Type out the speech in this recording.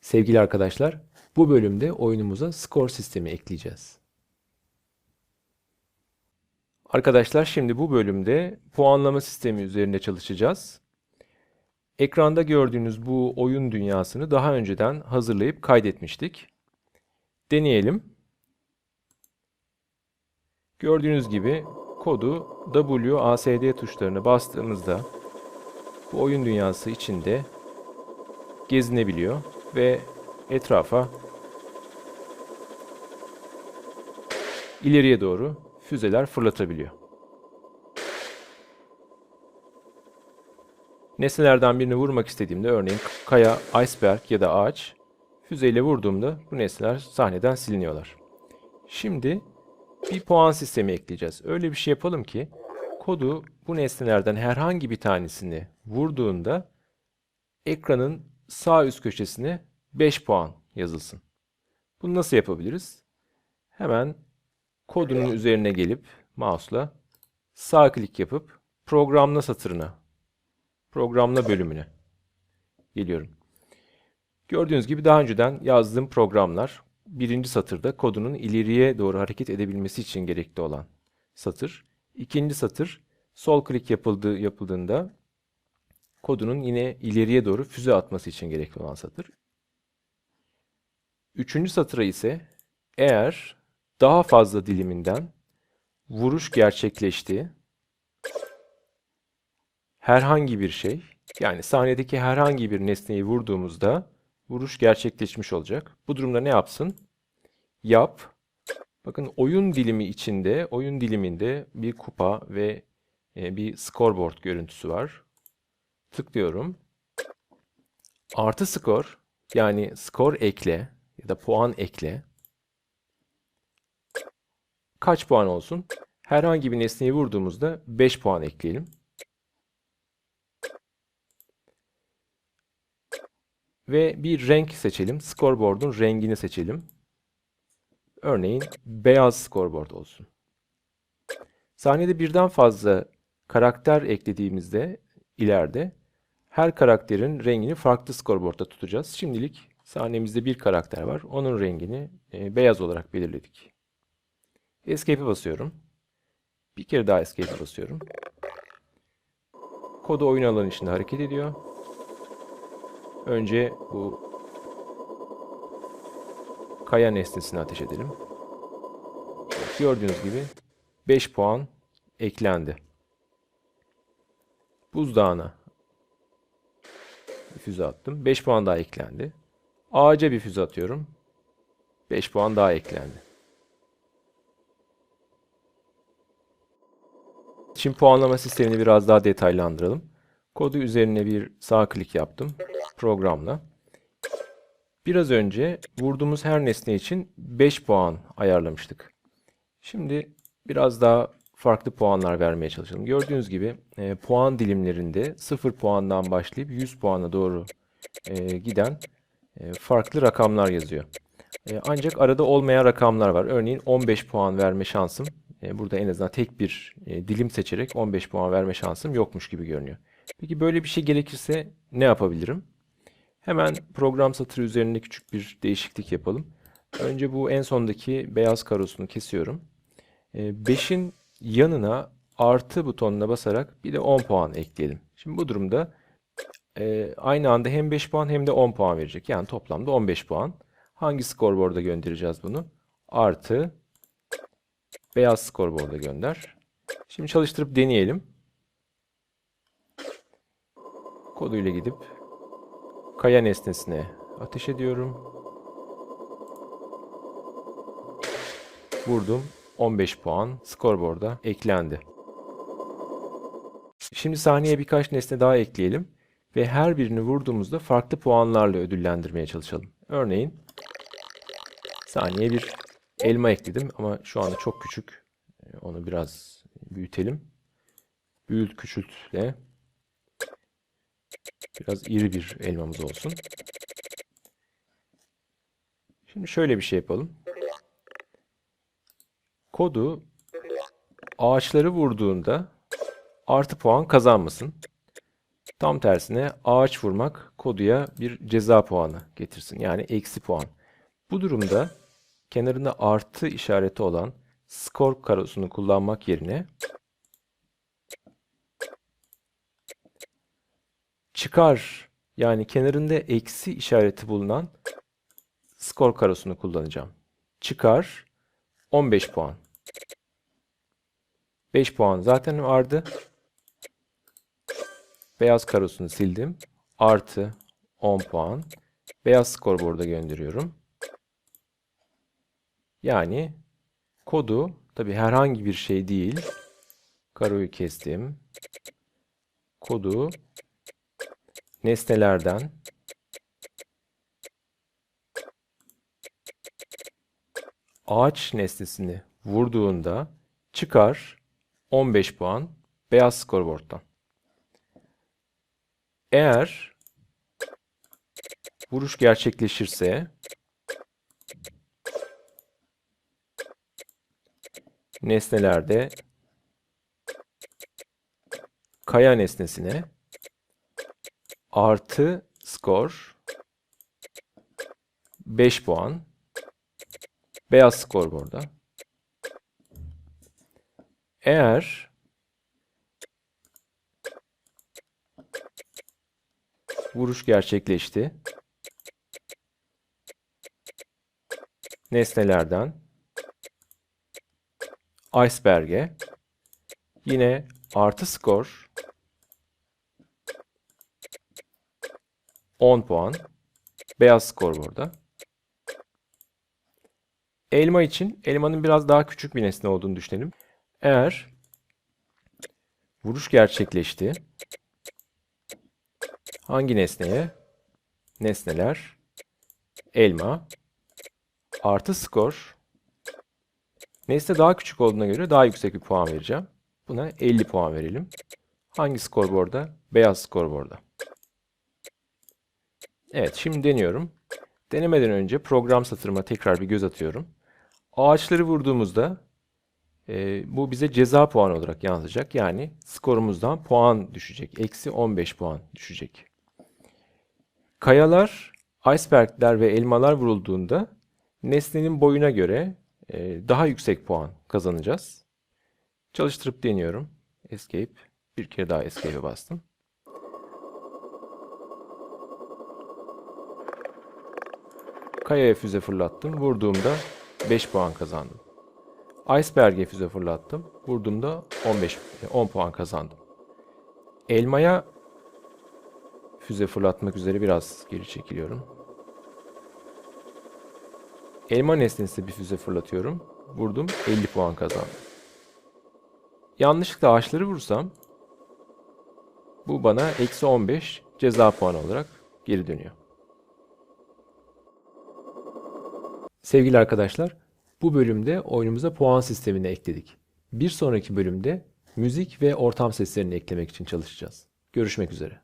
Sevgili arkadaşlar, bu bölümde oyunumuza skor sistemi ekleyeceğiz. Arkadaşlar şimdi bu bölümde puanlama sistemi üzerinde çalışacağız. Ekranda gördüğünüz bu oyun dünyasını daha önceden hazırlayıp kaydetmiştik. Deneyelim. Gördüğünüz gibi kodu WASD tuşlarına bastığımızda bu oyun dünyası içinde gezinebiliyor ve etrafa ileriye doğru füzeler fırlatabiliyor. Nesnelerden birini vurmak istediğimde örneğin kaya, iceberg ya da ağaç füzeyle vurduğumda bu nesneler sahneden siliniyorlar. Şimdi bir puan sistemi ekleyeceğiz. Öyle bir şey yapalım ki kodu bu nesnelerden herhangi bir tanesini vurduğunda ekranın sağ üst köşesine 5 puan yazılsın. Bunu nasıl yapabiliriz? Hemen kodunun üzerine gelip mouse'la sağ klik yapıp programla satırına, programla bölümüne geliyorum. Gördüğünüz gibi daha önceden yazdığım programlar birinci satırda kodunun ileriye doğru hareket edebilmesi için gerekli olan satır. İkinci satır sol klik yapıldığı, yapıldığında kodunun yine ileriye doğru füze atması için gerekli olan satır. Üçüncü satıra ise eğer daha fazla diliminden vuruş gerçekleşti, herhangi bir şey, yani sahnedeki herhangi bir nesneyi vurduğumuzda vuruş gerçekleşmiş olacak. Bu durumda ne yapsın? Yap. Bakın oyun dilimi içinde, oyun diliminde bir kupa ve e, bir scoreboard görüntüsü var. Tıklıyorum. Artı skor yani skor ekle ya da puan ekle. Kaç puan olsun? Herhangi bir nesneyi vurduğumuzda 5 puan ekleyelim. Ve bir renk seçelim. Scoreboard'un rengini seçelim. Örneğin beyaz scoreboard olsun. Sahnede birden fazla karakter eklediğimizde ileride her karakterin rengini farklı scoreboard'da tutacağız. Şimdilik sahnemizde bir karakter var. Onun rengini e, beyaz olarak belirledik. Escape'e basıyorum. Bir kere daha Escape'e basıyorum. Kodu oyun alanı içinde hareket ediyor. Önce bu kaya nesnesini ateş edelim. Gördüğünüz gibi 5 puan eklendi. Buzdağına bir füze attım. 5 puan daha eklendi. Ağaca bir füze atıyorum. 5 puan daha eklendi. Şimdi puanlama sistemini biraz daha detaylandıralım. Kodu üzerine bir sağ klik yaptım programla. Biraz önce vurduğumuz her nesne için 5 puan ayarlamıştık. Şimdi biraz daha farklı puanlar vermeye çalışalım. Gördüğünüz gibi e, puan dilimlerinde 0 puandan başlayıp 100 puana doğru e, giden e, farklı rakamlar yazıyor. E, ancak arada olmayan rakamlar var. Örneğin 15 puan verme şansım, e, burada en azından tek bir e, dilim seçerek 15 puan verme şansım yokmuş gibi görünüyor. Peki böyle bir şey gerekirse ne yapabilirim? Hemen program satırı üzerinde küçük bir değişiklik yapalım. Önce bu en sondaki beyaz karosunu kesiyorum. 5'in yanına artı butonuna basarak bir de 10 puan ekleyelim. Şimdi bu durumda e, aynı anda hem 5 puan hem de 10 puan verecek. Yani toplamda 15 puan. Hangi scoreboard'a göndereceğiz bunu? Artı beyaz scoreboard'a gönder. Şimdi çalıştırıp deneyelim. Koduyla gidip kaya nesnesine ateş ediyorum. Vurdum. 15 puan scoreboard'a eklendi. Şimdi sahneye birkaç nesne daha ekleyelim ve her birini vurduğumuzda farklı puanlarla ödüllendirmeye çalışalım. Örneğin sahneye bir elma ekledim ama şu anda çok küçük. Onu biraz büyütelim. Büyült küçültle. Biraz iri bir elmamız olsun. Şimdi şöyle bir şey yapalım. kodu ağaçları vurduğunda artı puan kazanmasın. Tam tersine ağaç vurmak koduya bir ceza puanı getirsin. Yani eksi puan. Bu durumda kenarında artı işareti olan skor karosunu kullanmak yerine çıkar yani kenarında eksi işareti bulunan skor karosunu kullanacağım. Çıkar 15 puan. 5 puan zaten vardı. Beyaz karosunu sildim. Artı 10 puan. Beyaz skorboarda gönderiyorum. Yani kodu tabi herhangi bir şey değil. Karoyu kestim. Kodu nesnelerden ağaç nesnesini vurduğunda çıkar 15 puan beyaz skorboardtan. Eğer vuruş gerçekleşirse nesnelerde kaya nesnesine artı skor 5 puan beyaz skorboarda. Eğer vuruş gerçekleşti. Nesnelerden iceberg'e yine artı skor 10 puan beyaz skor burada. Elma için elmanın biraz daha küçük bir nesne olduğunu düşünelim. Eğer vuruş gerçekleşti hangi nesneye? Nesneler elma artı skor nesne daha küçük olduğuna göre daha yüksek bir puan vereceğim. Buna 50 puan verelim. Hangi skorboarda? Beyaz skorboarda. Evet, şimdi deniyorum. Denemeden önce program satırıma tekrar bir göz atıyorum. Ağaçları vurduğumuzda e, bu bize ceza puanı olarak yansıyacak. Yani skorumuzdan puan düşecek. Eksi 15 puan düşecek. Kayalar, icebergler ve elmalar vurulduğunda nesnenin boyuna göre e, daha yüksek puan kazanacağız. Çalıştırıp deniyorum. Escape. Bir kere daha Escape'e bastım. Kayaya füze fırlattım. Vurduğumda 5 puan kazandım. Iceberg'e füze fırlattım. Vurduğumda 15 10 puan kazandım. Elmaya füze fırlatmak üzere biraz geri çekiliyorum. Elma nesnesine bir füze fırlatıyorum. Vurdum 50 puan kazandım. Yanlışlıkla ağaçları vursam bu bana eksi 15 ceza puanı olarak geri dönüyor. Sevgili arkadaşlar, bu bölümde oyunumuza puan sistemini ekledik. Bir sonraki bölümde müzik ve ortam seslerini eklemek için çalışacağız. Görüşmek üzere.